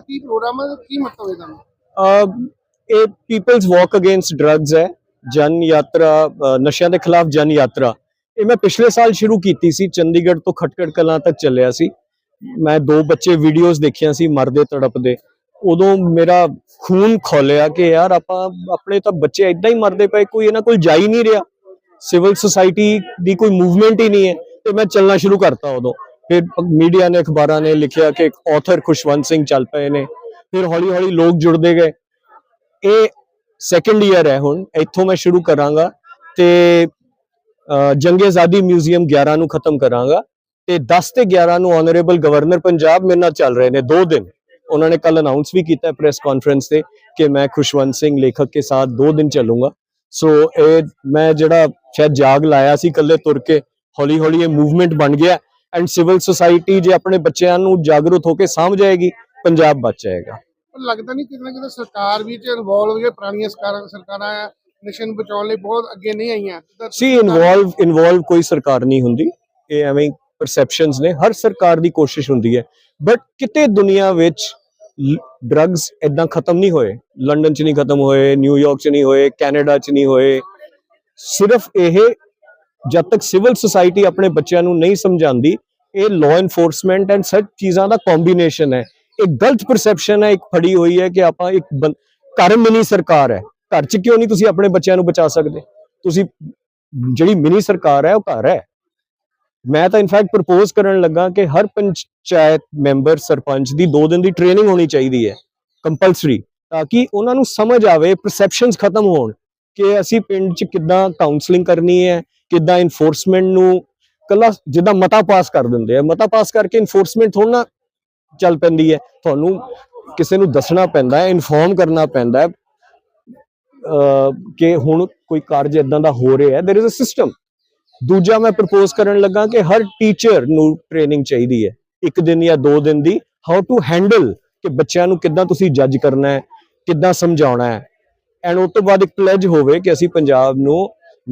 ਕੀ programme ਹੈ? ਕੀ ਮਤਲਬ ਇਹਦਾ ਇਹ ਪੀਪਲਸ ਵਾਕ ਅਗੇਂਸਟ ਡਰੱਗਸ ਹੈ, ਜਨ ਯਾਤਰਾ ਨਸ਼ਿਆਂ ਦੇ ਖਿਲਾਫ ਜਨ ਯਾਤਰਾ। ਇਹ ਮੈਂ ਪਿਛਲੇ ਸਾਲ ਸ਼ੁਰੂ ਕੀਤੀ ਸੀ, ਚੰਡੀਗੜ੍ਹ ਤੋਂ ਖਟਕੜ ਕਲਾਂ ਤੱਕ ਚੱਲਿਆ ਸੀ। ਮੈਂ ਦੋ ਬੱਚੇ ਵੀਡੀਓਜ਼ ਦੇਖੀਆਂ ਸੀ, ਮਰਦੇ ਤੜਪਦੇ। ਉਦੋਂ ਮੇਰਾ ਖੂਨ ਖੋਲਿਆ ਕਿ ਯਾਰ ਆਪਾਂ, ਆਪਣੇ ਤਾਂ ਬੱਚੇ ਇਦਾਂ ਹੀ ਮਰਦੇ ਪਏ, ਕੋਈ ਇਹਨਾਂ ਕੋਲ ਜਾ ਹੀ ਨਹੀਂ ਰਿਹਾ। ਸਿਵਲ ਸੁਸਾਇਟੀ ਦੀ ਕੋਈ ਮੂਵਮੈਂਟ ਹੀ ਨਹੀਂ ਹੈ, ਤੇ ਮੈਂ ਚੱਲਣਾ ਸ਼ੁਰੂ ਕਰਤਾ ਉਦੋਂ। ਫਿਰ ਮੀਡੀਆ ਨੇ ਅਖਬਾਰਾਂ ਨੇ ਲਿਖਿਆ ਕਿ ਇੱਕ ਆਥਰ ਖੁਸ਼ਵੰਤ ਸਿੰਘ ਚੱਲ ਪਏ ਨੇ। ਫਿਰ ਹੌਲੀ ਹੌਲੀ ਲੋਕ ਜੁੜਦੇ ਗਏ। ਇਹ ਸੈਕੰਡ ਈਅਰ ਹੈ ਹੁਣ। ਇੱਥੋਂ ਮੈਂ ਸ਼ੁਰੂ ਕਰਾਂਗਾ ਤੇ ਅਹ, ਜੰਗ ਆਜ਼ਾਦੀ ਮਿਊਜ਼ੀਅਮ 11 ਨੂੰ ਖਤਮ ਕਰਾਂਗਾ ਤੇ 10 ਤੇ 11 ਨੂੰ ਆਨਰੇਬਲ ਗਵਰਨਰ ਪੰਜਾਬ ਮੇਰੇ ਨਾਲ ਚੱਲ ਰਹੇ ਨੇ ਦੋ ਦਿਨ। ਉਹਨਾਂ ਨੇ ਕੱਲ ਅਨਾਉਂਸ ਵੀ ਕੀਤਾ ਪ੍ਰੈਸ ਕਾਨਫਰੰਸ ਤੇ ਕਿ ਮੈਂ ਖੁਸ਼ਵੰਤ ਸਿੰਘ ਲੇਖਕ ਕੇ ਸਾਥ ਦੋ ਦਿਨ ਚੱਲੂੰਗਾ। ਸੋ ਇਹ ਮੈਂ ਜਿਹੜਾ ਸ਼ਾਇਦ ਜਾਗ ਲਾਇਆ ਸੀ ਕੱਲੇ ਤੁਰ ਕੇ ਹੌਲੀ ਹੌਲੀ ਇਹ ਮੂਵਮੈਂਟ ਬਣ ਗਿਆ। ਐਂਡ ਸਿਵਲ ਸੁਸਾਇਟੀ ਜੇ ਆਪਣੇ ਬੱਚਿਆਂ ਨੂੰ ਜਾਗਰੂਕ ਹੋ ਕੇ ਸਾਂਭ ਜਾਏਗੀ ਪੰਜਾਬ ਬਚ ਜਾਏਗਾ। ਲੱਗਦਾ ਨਹੀਂ ਕਿਤੇ ਨਾ ਕਿਤੇ ਸਰਕਾਰ ਵੀ ਚ ਇਨਵੋਲਵ ਹੈ ਪੁਰਾਣੀਆਂ ਸਰਕਾਰਾਂ ਸਰਕਾਰਾਂ ਨਸ਼ੇ ਬਚਾਉਣ ਲਈ ਬਹੁਤ ਅੱਗੇ ਨਹੀਂ ਆਈਆਂ। ਸੀ ਇਨਵੋਲਵ ਇਨਵੋਲਵ ਕੋਈ ਸਰਕਾਰ ਨਹੀਂ ਹੁੰਦੀ। ਇਹ ਐਵੇਂ ਪਰਸੈਪਸ਼ਨਸ ਨੇ। ਹਰ ਸਰਕਾਰ ਦੀ ਕੋਸ਼ਿਸ਼ ਹੁੰਦੀ ਹੈ। ਬਟ ਕਿਤੇ ਦੁਨੀਆ ਵਿੱਚ ਡਰੱਗਸ ਇਦਾਂ ਖਤਮ ਨਹੀਂ ਹੋਏ। ਲੰਡਨ 'ਚ ਨਹੀਂ ਖਤਮ ਹੋਏ ਨਿਊਯਾਰਕ 'ਚ ਨਹੀਂ ਹੋਏ ਕੈਨੇਡਾ 'ਚ ਨਹੀਂ ਹੋਏ। ਸਿਰਫ ਇਹ ਜਦ ਤੱਕ ਸਿਵਲ ਸੁਸਾਇਟੀ ਆਪਣੇ ਬੱਚਿਆਂ ਨੂੰ ਨਹੀਂ ਸਮਝਾਉਂਦੀ, ਇਹ ਲਾਅ ਇਨਫੋਰਸਮੈਂਟ ਐਂਡ ਸੱਚ ਚੀਜ਼ਾਂ ਦਾ ਕੰਬੀਨੇਸ਼ਨ ਹੈ। ਇੱਕ ਗਲਤ ਪਰਸੈਪਸ਼ਨ ਹੈ, ਇੱਕ ਫੜੀ ਹੋਈ ਹੈ ਕਿ ਆਪਾਂ ਇੱਕ ਬੰ- ਘਰ ਮਿਨੀ ਸਰਕਾਰ ਹੈ। ਘਰ 'ਚ ਕਿਉਂ ਨਹੀਂ ਤੁਸੀਂ ਆਪਣੇ ਬੱਚਿਆਂ ਨੂੰ ਬਚਾ ਸਕਦੇ? ਤੁਸੀਂ ਜਿਹੜੀ ਮਿਨੀ ਸਰਕਾਰ ਹੈ, ਉਹ ਘਰ ਹੈ। ਮੈਂ ਤਾਂ ਇਨਫੈਕਟ ਪ੍ਰਪੋਜ਼ ਕਰਨ ਲੱਗਾ ਕਿ ਹਰ ਪੰਚਾਇਤ ਮੈਂਬਰ ਸਰਪੰਚ ਦੀ 2 ਦਿਨ ਦੀ ਟ੍ਰੇਨਿੰਗ ਹੋਣੀ ਚਾਹੀਦੀ ਹੈ ਕੰਪਲਸਰੀ ਤਾਂ ਕਿ ਉਹਨਾਂ ਨੂੰ ਸਮਝ ਆਵੇ ਪਰਸੈਪਸ਼ਨਸ ਖਤਮ ਹੋਣ। ਕਿ ਅਸੀਂ ਪਿੰਡ 'ਚ ਕਿੱਦਾਂ ਕਾਉਂਸਲਿੰਗ ਕਰਨੀ ਹੈ ਕਿੱਦਾਂ ਇਨਫੋਰਸਮੈਂਟ ਨੂੰ ਕੱਲਾ ਜਿੱਦਾਂ ਮਤਾ ਪਾਸ ਕਰ ਦਿੰਦੇ ਆ ਮਤਾ ਪਾਸ ਕਰਕੇ ਇਨਫੋਰਸਮੈਂਟ ਥੋੜਾ ਨਾ ਚੱਲ ਪੈਂਦੀ ਹੈ ਤੁਹਾਨੂੰ ਕਿਸੇ ਨੂੰ ਦੱਸਣਾ ਪੈਂਦਾ ਹੈ ਇਨਫੋਰਮ ਕਰਨਾ ਪੈਂਦਾ ਹੈ ਅਹ ਕਿ ਹੁਣ ਕੋਈ ਕਾਰਜ ਇਦਾਂ ਦਾ ਹੋ ਰਿਹਾ ਹੈ देयर इज अ ਸਿਸਟਮ ਦੂਜਾ ਮੈਂ ਪ੍ਰਪੋਜ਼ ਕਰਨ ਲੱਗਾ ਕਿ ਹਰ ਟੀਚਰ ਨੂੰ ਟ੍ਰੇਨਿੰਗ ਚਾਹੀਦੀ ਹੈ ਇੱਕ ਦਿਨ ਜਾਂ ਦੋ ਦਿਨ ਦੀ ਹਾਊ ਟੂ ਹੈਂਡਲ ਕਿ ਬੱਚਿਆਂ ਨੂੰ ਕਿੱਦਾਂ ਤੁਸੀਂ ਜੱਜ ਕਰਨਾ ਹੈ ਕਿੱਦਾਂ ਸਮਝਾਉਣਾ ਹੈ ਐਂਡ ਉਸ ਤੋਂ ਬਾਅਦ ਇੱਕ ਪਲੇਜ ਹੋਵੇ ਕਿ ਅਸੀਂ ਪੰਜਾਬ ਨੂੰ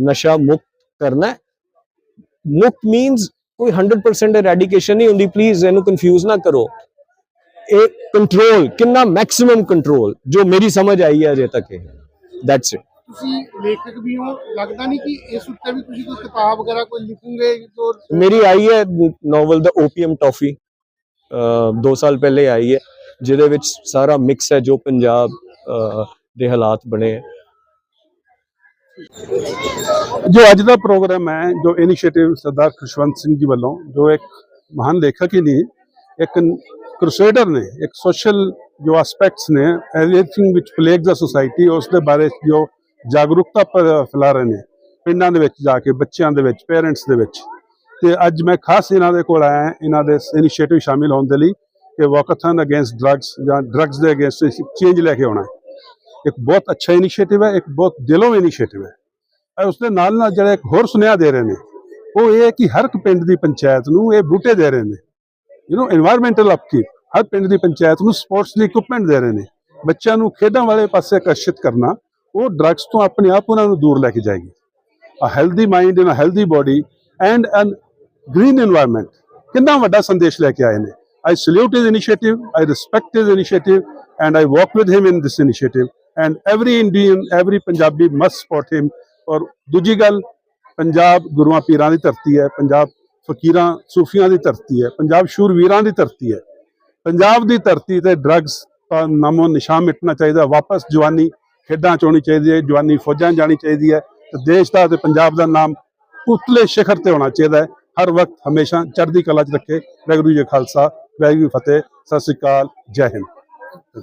ਨਸ਼ਾ ਮੁਕਤ ਕਰਨਾ ਮੁਕਤ ਮੀਨਸ ਕੋਈ 100% ਐਰੈਡੀਕੇਸ਼ਨ ਨਹੀਂ ਹੁੰਦੀ। ਪਲੀਜ਼ ਇਹਨੂੰ ਕਨਫਿਊਜ਼ ਨਾ ਕਰੋ। ਇਹ ਕੰਟਰੋਲ ਕਿੰਨਾ ਮੈਕਸਿਮਮ ਕੰਟਰੋਲ ਜੋ ਮੇਰੀ ਸਮਝ ਆਈ ਹੈ ਅਜੇ ਤੱਕ ਇਹ। ਦੈਟਸ ਇਟ ਤੁਸੀਂ ਲੇਖਕ ਵੀ ਹੋ ਲੱਗਦਾ ਨਹੀਂ ਕਿ ਇਸ ਉੱਤੇ ਵੀ ਤੁਸੀਂ ਕੋਈ ਕਿਤਾਬ ਵਗੈਰਾ ਕੋਈ ਲਿਖੋਗੇ ਜੋ ਮੇਰੀ ਆਈ ਹੈ ਨੋਵਲ ਦਾ ਓਪੀਐਮ ਟਾਫੀ 2 ਸਾਲ ਪਹਿਲੇ ਆਈ ਹੈ ਜਿਹਦੇ ਵਿੱਚ ਸਾਰਾ ਮਿਕਸ ਹੈ ਜੋ ਪੰਜਾਬ ਦੇ ਹਾਲਾਤ ਬਣੇ ਹੈ ਜੋ ਅੱਜ ਦਾ ਪ੍ਰੋਗਰਾਮ ਹੈ, ਜੋ ਇਨੀਸ਼ੀਏਟਿਵ ਸਰਦਾਰ ਖੁਸ਼ਵੰਤ ਸਿੰਘ ਜੀ ਵੱਲੋਂ, ਜੋ ਇੱਕ ਮਹਾਨ ਲੇਖਕ ਹੀ ਨਹੀਂ, ਇੱਕ ਕ੍ਰੂਸੇਡਰ ਨੇ, ਇੱਕ ਸੋਸ਼ਲ ਜੋ ਐਸਪੈਕਟਸ ਨੇ ਐਵਰੀਥਿੰਗ ਵਿਚ ਪਲੇਗਸ ਅ ਸੋਸਾਇਟੀ ਉਸ ਦੇ ਬਾਰੇ ਜੋ ਜਾਗਰੂਕਤਾ ਫੈਲਾ ਰਹੇ ਨੇ, ਪਿੰਡਾਂ ਦੇ ਵਿੱਚ ਜਾ ਕੇ, ਬੱਚਿਆਂ ਦੇ ਵਿੱਚ ਪੇਰੈਂਟਸ ਦੇ ਵਿੱਚ। ਤੇ ਅੱਜ ਮੈਂ ਖਾਸ ਇਹਨਾਂ ਦੇ ਕੋਲ ਆਇਆ, ਇਹਨਾਂ ਦੇ ਇਨੀਸ਼ੀਏਟਿਵ ਸ਼ਾਮਿਲ ਹੋਣ ਦੇ ਲਈ ਕਿ ਵਾਕਥਨ ਅਗੇਂਸਟ ਡਰੱਗਸ ਜਾਂ ਡਰੱਗਸ ਦੇ ਅਗੇਂਸਟ ਚੇਂਜ ਲੈ ਕੇ ਆਉਣਾ ਇੱਕ ਬਹੁਤ ਅੱਛਾ ਇਨੀਸ਼ੀਏਟਿਵ ਹੈ, ਇੱਕ ਬਹੁਤ ਦਿਲੋਂ ਇਨੀਸ਼ੀਏਟਿਵ ਹੈ। ਉਸ ਦੇ ਨਾਲ ਨਾਲ ਜਿਹੜਾ ਇੱਕ ਹੋਰ ਸੁਨੇਹਾ ਦੇ ਰਹੇ ਨੇ, ਉਹ ਇਹ ਹੈ ਕਿ ਹਰ ਇੱਕ ਪਿੰਡ ਦੀ ਪੰਚਾਇਤ ਨੂੰ ਇਹ ਬੂਟੇ ਦੇ ਰਹੇ ਨੇ। ਯੂ نو এনवायरमेंटਲ ਅਪਕੀਪ ਹਰ ਪਿੰਡ ਦੀ ਪੰਚਾਇਤ ਨੂੰ ਸਪੋਰਟਸ ਦੀ ਇਕਵਿਪਮੈਂਟ ਦੇ ਰਹੇ ਨੇ। ਬੱਚਿਆਂ ਨੂੰ ਖੇਡਾਂ ਵਾਲੇ ਪਾਸੇ ਆਕਰਸ਼ਿਤ ਕਰਨਾ, ਉਹ ਡਰੱਗਸ ਤੋਂ ਆਪਣੇ ਆਪ ਉਹਨਾਂ ਨੂੰ ਦੂਰ ਲੈ ਕੇ ਜਾਏਗੀ। A healthy mind in a healthy body and an green environment ਕਿੰਨਾ ਵੱਡਾ ਸੰਦੇਸ਼ ਲੈ ਕੇ ਆਏ ਨੇ। I salute his initiative I respect his initiative and I walk with him in this initiative. And every Indian every Punjabi must support him. ਔਰ ਦੂਜੀ ਗੱਲ ਪੰਜਾਬ ਗੁਰੂਆਂ ਪੀਰਾਂ ਦੀ ਧਰਤੀ ਹੈ ਪੰਜਾਬ ਫਕੀਰਾਂ ਸੂਫੀਆਂ ਦੀ ਧਰਤੀ ਹੈ ਪੰਜਾਬ ਸ਼ੂਰਵੀਰਾਂ ਦੀ ਧਰਤੀ ਹੈ ਪੰਜਾਬ ਦੀ ਧਰਤੀ ਤੇ ਡਰੱਗਸ ਦਾ ਨਾਮੋ ਨਿਸ਼ਾਨ ਮਿਟਣਾ ਚਾਹੀਦਾ ਵਾਪਸ ਜਵਾਨੀ ਖੇਡਾਂ ਚ ਹੋਣੀ ਚਾਹੀਦੀ ਹੈ ਜਵਾਨੀ ਫੌਜਾਂ 'ਚ ਜਾਣੀ ਚਾਹੀਦੀ ਹੈ ਤੇ ਦੇਸ਼ ਦਾ ਤੇ ਪੰਜਾਬ ਦਾ ਨਾਮ ਉਤਲੇ ਸਿਖਰ ਤੇ ਹੋਣਾ ਚਾਹੀਦਾ ਹੈ ਹਰ ਵਕਤ ਹਮੇਸ਼ਾ ਚੜ੍ਹਦੀ ਕਲਾ 'ਚ ਰੱਖੇ ਵਾਹਿਗੁਰੂ ਜੀ ਖਾਲਸਾ ਵਾਹਿਗੁਰੂ ਫਤਿਹ ਸਤਿ ਸ੍ਰੀ ਅਕਾਲ ਜੈ ਹਿੰਦ